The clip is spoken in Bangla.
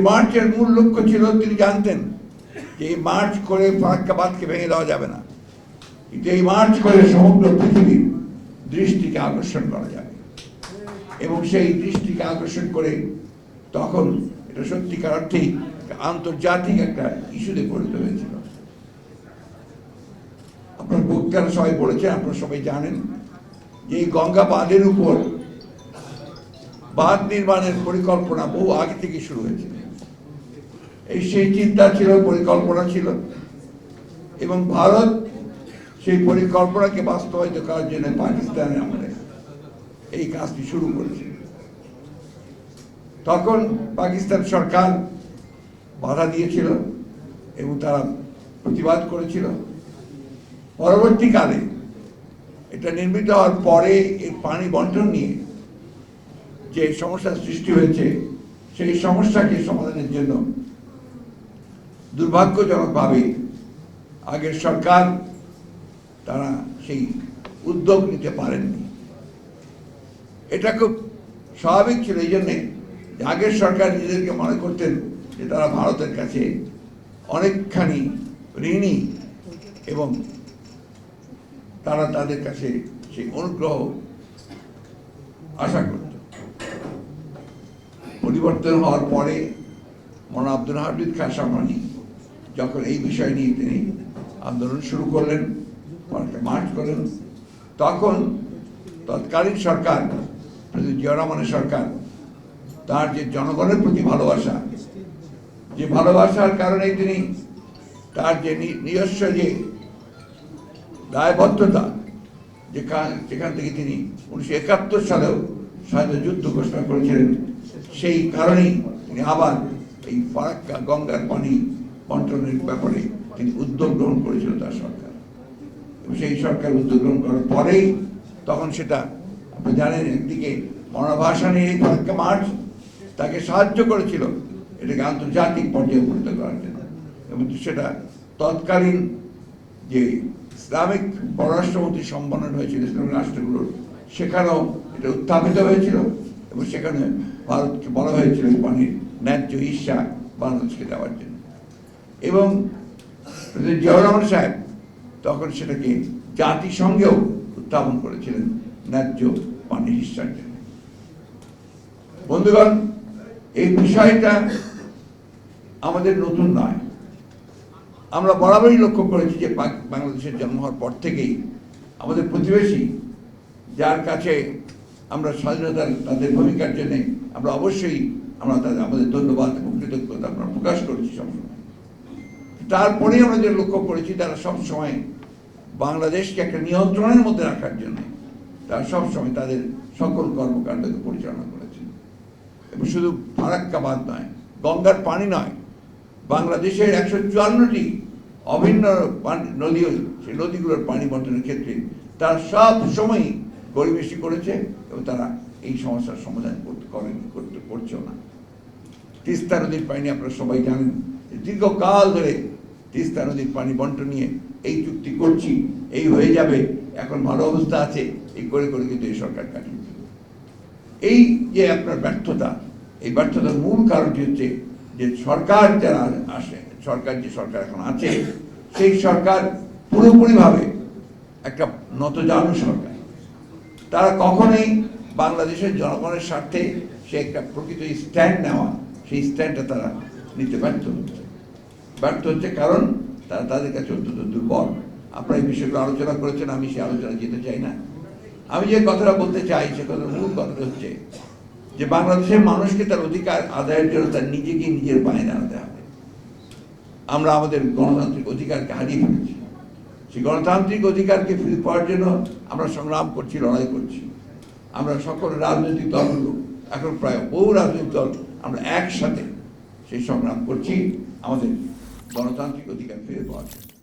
মার্চের মূল লক্ষ্য ছিল, তিনি জানতেন যে এই মার্চ করে ফারাক্কাবাদকে ভেঙে দেওয়া যাবে না। কিন্তু এই মার্চ করে সমগ্র পৃথিবীর দৃষ্টিকে আকর্ষণ করা যাবে। এবং সেই দৃষ্টিকে আকর্ষণ করে তখন এটা সত্যিকার অর্থেই আন্তর্জাতিক একটা ইস্যুতে পরিণত হয়েছিল। আপনার বক্তারা সবাই বলেছেন, আপনারা সবাই জানেন যে এই গঙ্গা বাঁধের উপর বাঁধ নির্মাণের পরিকল্পনা বহু আগে থেকে শুরু হয়েছিল এই সেই চিন্তা ছিল, পরিকল্পনা ছিল। এবং ভারত সেই পরিকল্পনাকে বাস্তবায়িত করার জন্য পাকিস্তানের আমাদের এই কাজটি শুরু করেছিল তখন পাকিস্তান সরকার বাধা দিয়েছিল এবং তারা প্রতিবাদ করেছিল। পরবর্তীকালে এটা নির্মিত হওয়ার পরে এর পানি বন্টন নিয়ে যে সমস্যার সৃষ্টি হয়েছে, সেই সমস্যাকে সমাধানের জন্য দুর্ভাগ্যজনকভাবে আগের সরকার তারা সেই উদ্যোগ নিতে পারেননি। এটা খুব স্বাভাবিক ছিল এই জন্যে আগের সরকার নিজেদেরকে মনে করতেন যে তারা ভারতের কাছে অনেকখানি ঋণী এবং তারা তাদের কাছে সেই অনুগ্রহ আশা করত। পরিবর্তন হওয়ার পরে মন আব্দুল হামিদ খান যখন এই বিষয় নিয়ে তিনি আন্দোলন শুরু করলেন একটা মার্চ করলেন তখন তৎকালীন সরকার, প্রেসিডেন্ট সরকার, তার যে জনগণের প্রতি ভালোবাসা, যে ভালোবাসার কারণে তিনি তার যে নিজস্ব যে দায়বদ্ধতা, যেখান যেখান থেকে তিনি উনিশশো একাত্তর সালেও স্বাধীনতা যুদ্ধ ঘোষণা করেছিলেন, সেই কারণেই তিনি আবার এই ফারাক্কা গঙ্গার পানি বন্টনের ব্যাপারে তিনি উদ্যোগ গ্রহণ করেছিল তার সরকার। সেই সরকার উদ্যোগ গ্রহণ করার পরেই তখন সেটা আপনি জানেন একদিকে মনোভাষণের এই ফারাক্কা মার্চ তাকে সাহায্য করেছিল, এটাকে আন্তর্জাতিক পর্যায়ে উপনীত করার জন্য। এবং সেটা তৎকালীন যে ইসলামিক পররাষ্ট্রমন্ত্রী সম্মেলন হয়েছিল ইসলামিক রাষ্ট্রগুলোর, সেখানেও এটা উত্থাপিত হয়েছিল এবং সেখানে ভারতকে বলা হয়েছিল পানির ন্যায্য ঈর্ষা বাংলাদেশকে দেওয়ার জন্য। এবং জিয়াউর রহমান সাহেব তখন সেটাকে জাতিসংঘেও উত্থাপন করেছিলেন ন্যায্য পানির ঈর্ষার জন্য বন্ধুগণ, এই বিষয়টা আমাদের নতুন নয়। আমরা বরাবরই লক্ষ্য করেছি যে বাংলাদেশের জন্ম হওয়ার পর থেকেই আমাদের প্রতিবেশী, যার কাছে আমরা স্বাধীনতার তাদের ভূমিকার জন্য আমরা অবশ্যই আমরা তাদের, আমাদের ধন্যবাদ এবং কৃতজ্ঞতা আমরা প্রকাশ করেছি সবসময় তারপরেই আমরা যে লক্ষ্য করেছি, তারা সবসময় বাংলাদেশকে একটা নিয়ন্ত্রণের মধ্যে রাখার জন্য তারা সবসময় তাদের সকল কর্মকাণ্ডকে পরিচালনা করেছেন। এবং শুধু ফারাক্কাবাদ নয়, গঙ্গার পানি নয়, বাংলাদেশের একশো চুয়ান্নটি অভিন্ন নদী, সেই নদীগুলোর পানি বন্টনের ক্ষেত্রে তারা সব সময়ই গরিবেশি করেছে এবং তারা এই সমস্যার সমাধান করতে করেনি, করতে করছেও না। তিস্তা নদীর পানি আপনারা সবাই জানেন দীর্ঘকাল ধরে তিস্তা নদীর পানি বন্টন নিয়ে এই চুক্তি করছি, এই হয়ে যাবে, এখন ভালো অবস্থা আছে, এই করে করে কিন্তু এই সরকার কাটিয়ে এই যে আপনার ব্যর্থতা, এই ব্যর্থতার মূল কারণটি হচ্ছে যে সরকার যারা আসে, সরকার যে সরকার এখন আছে, সেই সরকার পুরোপুরিভাবে একটা নতজানু সরকার। তারা কখনোই বাংলাদেশের জনগণের স্বার্থে সে একটা প্রকৃত স্ট্যান্ড নেওয়া, সেই স্ট্যান্ডটা তারা নিতে ব্যর্থ হচ্ছে। ব্যর্থ হচ্ছে কারণ তারা তাদের কাছে অত্যন্ত দুর্বল। আপনারা এই বিষয়গুলো আলোচনা করেছেন, আমি সে আলোচনা যেতে চাই না। আমি যে কথাটা বলতে চাই, সে কথার মূল কথাটা হচ্ছে যে বাংলাদেশের মানুষকে তার অধিকার আদায়ের জন্য তার নিজেকে নিজের পায়ে দাঁড়াতে হবে। আমরা আমাদের গণতান্ত্রিক অধিকারকে হারিয়ে ফেলেছি। সেই গণতান্ত্রিক অধিকারকে ফিরে পাওয়ার জন্য আমরা সংগ্রাম করছি, লড়াই করছি। আমরা সকল রাজনৈতিক দলগুলো, এখন প্রায় বহু রাজনৈতিক দল আমরা একসাথে সেই সংগ্রাম করছি। আমাদের গণতান্ত্রিক অধিকার ফিরে পাওয়ার জন্য